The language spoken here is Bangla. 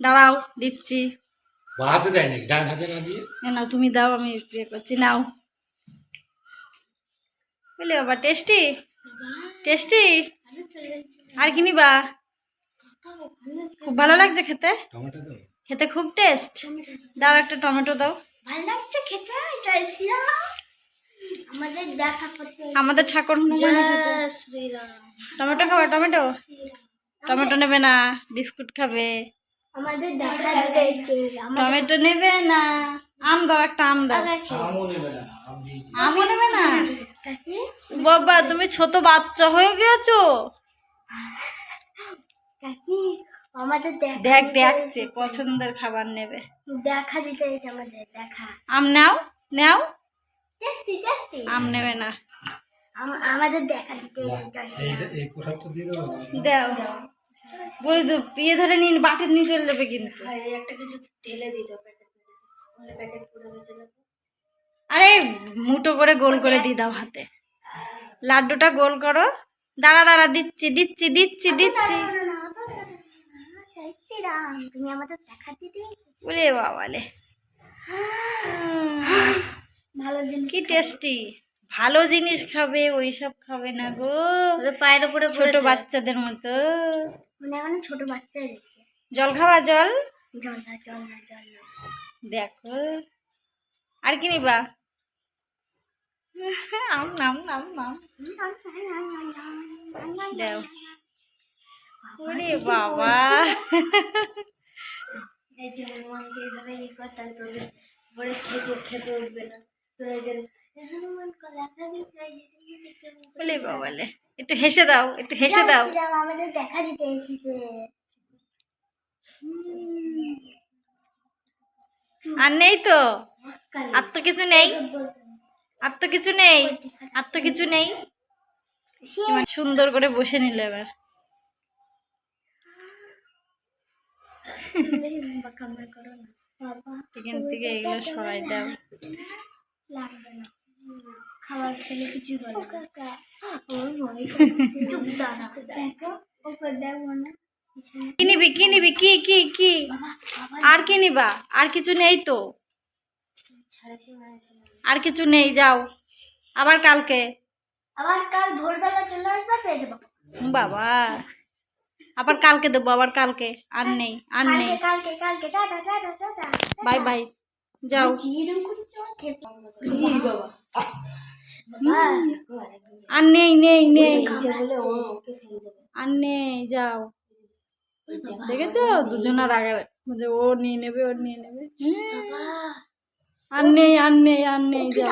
দাঁড়াও দিচ্ছি। হাতে দেয় নাকি? ডান হাতে না দিয়ে? এ নাও তুমি দাও আমি ইয়ে করছি নাও। বুঝলি বাবা টেস্টি? টেস্টি? আর কি নিবা? খুব ভালো লাগছে খেতে? টমেটো দাও। খেতে খুব টেস্ট। দাও একটা টমেটো দাও। ভালো লাগছে খেতে আমাদের দেখা করতে আমাদের ঠাকুর হনুমান টমেটো খাবে টমেটো? টমেটো নেবে না বিস্কুট খাবে। আমাদের দেখা টমেটো নেবে না? আম দাও একটা আম দাও। আমও নেবে না আম আমও নেবে না? বাবা তুমি ছোট বাচ্চা হয়ে গেছো কাকি আমাদের দেখা দেখছে পছন্দের খাবার নেবে। দেখা দিতে আমাদের দেখা। আম নাও নাও। টেস্টি টেস্টি আম নেবে না। আমাদের দেখা দিতে এই পোশাকটা দিয়ে দাও। তো পিয়ে ধরে নিন বাটির নিয়ে চলে যাবে কিন্তু। একটা কিছু ঢেলে দিতে আরে মুটো করে গোল করে দিয়ে দাও হাতে। লাড্ডুটা গোল করো। দাঁড়া দাঁড়া দিচ্ছি দিচ্ছি দিচ্ছি দিচ্ছি। তুমি আমাদের বলে বাবালে ভালো জিনিস কি টেস্টি। ভালো জিনিস খাবে ওইসব খাবে না গো। পায়ের উপরে ছোট বাচ্চাদের মতো। মানে এখন ছোট বাচ্চা দেখছে। জল খাওয়া জল? জল না জল না জল না। দেখো। আর কি নিবা? আম নাম নাম নাম দাও। ওরে বাবা এই যে হনুমানকে এইভাবে ই করতাম তোর পরে খেয়ে খেতে উঠবে না। বলে বাবালে একটু হেসে দাও একটু হেসে দাও। আমাদের দেখা দিতে এসেছে আর নেই তো? আর তো কিছু নেই? আর তো কিছু নেই? আর তো কিছু নেই? সুন্দর করে বসে নিল এবার। এখান থেকে এগুলো সরাই দাও লাগবে না খাবার খেলে কিছু বলে না। ওর ভয় করছে। চুপ দাঁড়া দেখো ওপর দেখো না পিছনে কি নিবি কি নিবি কি? কি কি বাবা বাবা আর কি নিবা আর কিছু নেই তো। ছাড়াছি মারাছি আর কিছু নেই যাও। আবার কালকে। আবার কাল ভোরবেলা চলে আসবে পেয়ে যাব। বাবা। আবার কালকে দেবো আবার কালকে। আর নেই আর নেই। কালকে কালকে কালকে tata tata tata bye bye. যাও। আর নেই নেই নেই। আর নেই যাও। দেখেছ? দুজনের আগে ও নিয়ে নেবে ও নিয়ে নেবে। আর নেই আর নেই আর নেই যাও।